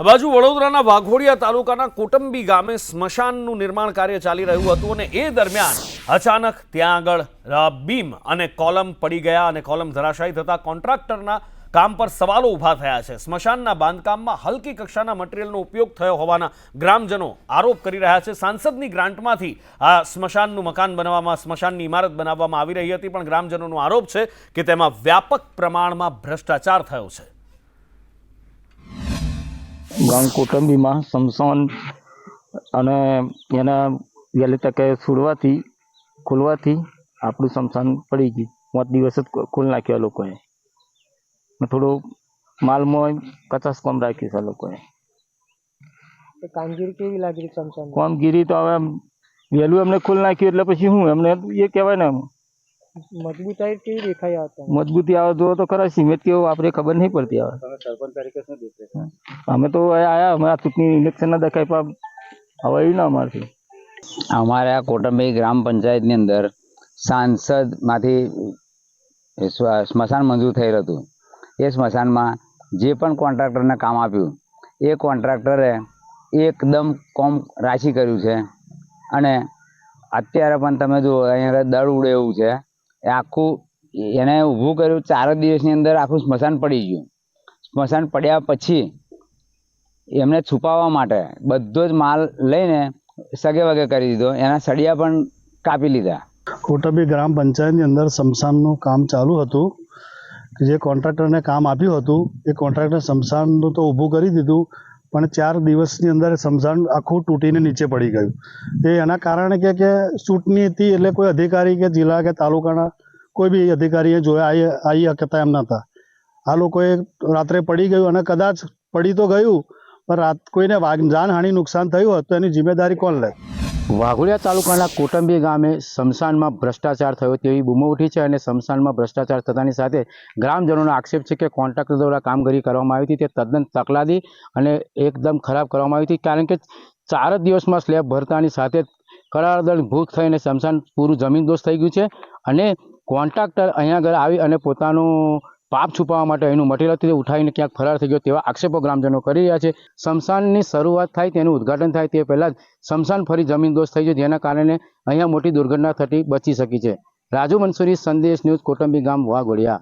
આ બાજુ વડોદરાના વાઘોડિયા તાલુકાના કોટંબી ગામે સ્મશાનનું નિર્માણ કાર્ય ચાલી રહ્યું હતું અને એ દરમિયાન અચાનક ત્યાં આગળ બીમ અને કોલમ પડી ગયા અને કોલમ ધરાશાયી થતા કોન્ટ્રાક્ટરના કામ પર સવાલો ઊભા થયા છે. સ્મશાનના બાંધકામમાં હલકી કક્ષાના મટીરિયલનો ઉપયોગ થયો હોવાના ગ્રામજનો આરોપ કરી રહ્યા છે. સાંસદની ગ્રાન્ટમાંથી આ સ્મશાનનું મકાન બનાવવામાં, સ્મશાનની ઇમારત બનાવવામાં આવી રહી હતી, પણ ગ્રામજનોનો આરોપ છે કે તેમાં વ્યાપક પ્રમાણમાં ભ્રષ્ટાચાર થયો છે. ગામ કુટુંબીમાં સમસોન અને એના વહેલી તકે છોડવાથી ખોલવાથી આપણું સમસાન પડી ગયું. પાંચ દિવસ જ ખોલ નાખ્યા લોકોએ. થોડો માલમાં કચાસ કોમ રાખ્યું છે લોકોએ. કામગીરી કેવી લાગી કામગીરી તો હવે વહેલું એમને ખોલ નાખ્યું એટલે પછી શું? એમને એ કહેવાય ને મજબૂતાઈ કેવી દેખાય આવતા મજબૂતી આવે તો તો ખરા સિમેન્ટ કેવું આપણે ખબર નહીં પડતી આવે અમે તો આયા અમે આ ચૂંટણી ઇલેક્શન ના દેખાય પણ હવે એ ના અમારથી. અમારે આ કોટમભાઈ ગ્રામ પંચાયતની અંદર સાંસદમાંથી સ્મશાન મંજૂર થયેલ હતું. એ સ્મશાનમાં જે પણ કોન્ટ્રાક્ટરને કામ આપ્યું એ કોન્ટ્રાક્ટરે એકદમ કોમ રાશી કર્યું છે. અને અત્યારે પણ તમે જુઓ અહીંયા દળ ઉડે એવું છે. આખું એને ઊભું કર્યું, ચાર દિવસની અંદર આખું સ્મશાન પડી ગયું. સ્મશાન પડ્યા પછી એમને છુપાવવા માટે બધો જ માલ લઈને સગે વગે કરી દીધો. એના સળિયા પણ કાપી લીધા. કોટબી ગ્રામ પંચાયતની અંદર સ્મશાનનું કામ ચાલુ હતું. જે કોન્ટ્રાક્ટરને કામ આપ્યું હતું, એ કોન્ટ્રાક્ટર સ્મશાનનું તો ઊભું કરી દીધું. પણ ચાર દિવસની અંદર સ્મશાન આખું તૂટીને નીચે પડી ગયું. એ એના કારણે કે કે ચૂંટણી હતી એટલે કોઈ અધિકારી કે જિલ્લા કે તાલુકાના કોઈ બી અધિકારીએ જોયા આવી આવી શકતા એમ નહોતા. આ લોકોએ રાત્રે પડી ગયું અને કદાચ પડી તો ગયું, પણ રાત કોઈને જાનહાનિ નુકસાન થયું હોત તો એની જિમ્મેદારી કોણ લે? વાઘોડિયા તાલુકાના કોટંબી ગામે સ્મશાનમાં ભ્રષ્ટાચાર થયો તેવી બૂમો ઉઠી છે અને સ્મશાનમાં ભ્રષ્ટાચાર થતાની સાથે ગ્રામજનોનો આક્ષેપ છે કે કોન્ટ્રાક્ટર દ્વારા કામગીરી કરવામાં આવી હતી. તે તદ્દન તકલાદી અને એકદમ ખરાબ કરવામાં આવી હતી કારણ કે ચાર જ દિવસમાં સ્લેબ ભરતાની સાથે કરારદળ ભૂત થઈને સ્મશાન પૂરું જમીન દોષ થઈ ગયું છે અને કોન્ટ્રાક્ટર અહીંયા આગળ આવી અને પોતાનું પાપ છુપાવવા માટે એનું મટીરિયલ તે ઉઠાવીને ક્યાંક ફરાર થઈ ગયો તેવા આક્ષેપો ગ્રામજનો કરી રહ્યા છે. સ્મશાનની શરૂઆત થાય તેનું ઉદ્ઘાટન થાય તે પહેલાં જ સ્મશાન ફરી જમીન દોષ થઈ ગયો જેના કારણે અહીંયા મોટી દુર્ઘટના થતી બચી શકી છે. રાજુ મંસૂરી, સંદેશ ન્યૂઝ, કોટંબી ગામ, વાઘોડિયા.